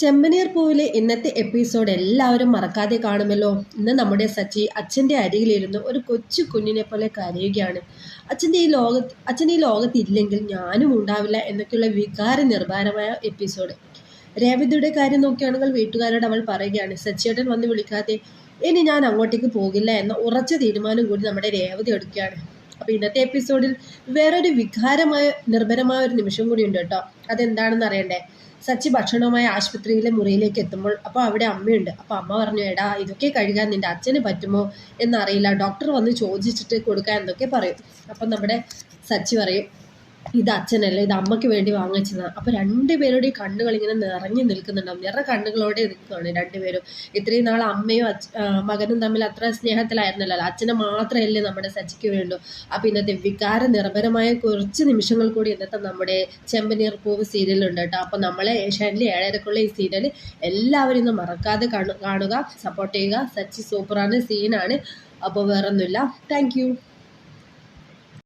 ചെമ്പനീർ പൂവിലെ ഇന്നത്തെ എപ്പിസോഡ് എല്ലാവരും മറക്കാതെ കാണുമല്ലോ. ഇന്ന് നമ്മുടെ സച്ചി അച്ഛന്റെ അരികിലിരുന്ന് ഒരു കൊച്ചു കുഞ്ഞിനെ പോലെ കരയുകയാണ്. അച്ഛന്റെ ഈ ലോകത്ത് അച്ഛൻ ഈ ലോകത്തില്ലെങ്കിൽ ഞാനും ഉണ്ടാവില്ല എന്നൊക്കെയുള്ള വികാര നിർഭാരമായ എപ്പിസോഡ് രേവതിയുടെ കാര്യം നോക്കുകയാണെങ്കിൽ വീട്ടുകാരോട് അവൾ പറയുകയാണ് സച്ചിയേട്ടൻ വന്ന് വിളിക്കാതെ ഇനി ഞാൻ അങ്ങോട്ടേക്ക് പോകില്ല എന്ന ഉറച്ച തീരുമാനം കൂടി നമ്മുടെ രേവതി എടുക്കുകയാണ്. അപ്പോൾ ഇന്നത്തെ എപ്പിസോഡിൽ വേറൊരു വികാരമായ നിർഭരമായ ഒരു നിമിഷം കൂടി ഉണ്ട് കേട്ടോ. അതെന്താണെന്ന് അറിയണ്ടേ? സച്ചി ഭക്ഷണവുമായി ആശുപത്രിയിലെ മുറിയിലേക്ക് എത്തുമ്പോൾ അപ്പോൾ അവിടെ അമ്മയുണ്ട്. അപ്പോൾ അമ്മ പറഞ്ഞു എടാ ഇതൊക്കെ കഴുകാൻ നിന്റെ അച്ഛന് പറ്റുമോ എന്നറിയില്ല. ഡോക്ടർ വന്ന് ചോദിച്ചിട്ട് കൊടുക്കാൻ എന്നൊക്കെ പറയും. അപ്പം നമ്മുടെ സച്ചി പറയും ഇത് അച്ഛനല്ല ഇത് അമ്മയ്ക്ക് വേണ്ടി വാങ്ങിച്ചതാണ് അപ്പോൾ രണ്ടുപേരുടെയും കണ്ണുകൾ ഇങ്ങനെ നിറഞ്ഞു നിൽക്കുന്നുണ്ടാവും. നിറ കണ്ണുകളോടെ നിൽക്കുകയാണ് രണ്ടുപേരും. ഇത്രയും നാൾ അമ്മയും മകനും തമ്മിൽ അത്ര സ്നേഹത്തിലായിരുന്നല്ലോ. അച്ഛനെ മാത്രമല്ലേ നമ്മുടെ സച്ചിക്ക് വേണ്ടു. അപ്പോൾ ഇന്നത്തെ വികാര നിർഭരമായ കുറച്ച് നിമിഷങ്ങൾ കൂടി ഇന്നത്തെ നമ്മുടെ ചെമ്പനീർ പൂവ് സീരിയലുണ്ട് കേട്ടോ. അപ്പോൾ നമ്മളെ ഏഷ്യാനിലെ ഏഴരക്കുള്ള ഈ സീരിയൽ എല്ലാവരും ഇന്ന് മറക്കാതെ കാണുക സപ്പോർട്ട് ചെയ്യുക. സച്ചി സൂപ്പറാണ് സീനാണ് അപ്പോൾ വേറൊന്നുമില്ല. താങ്ക്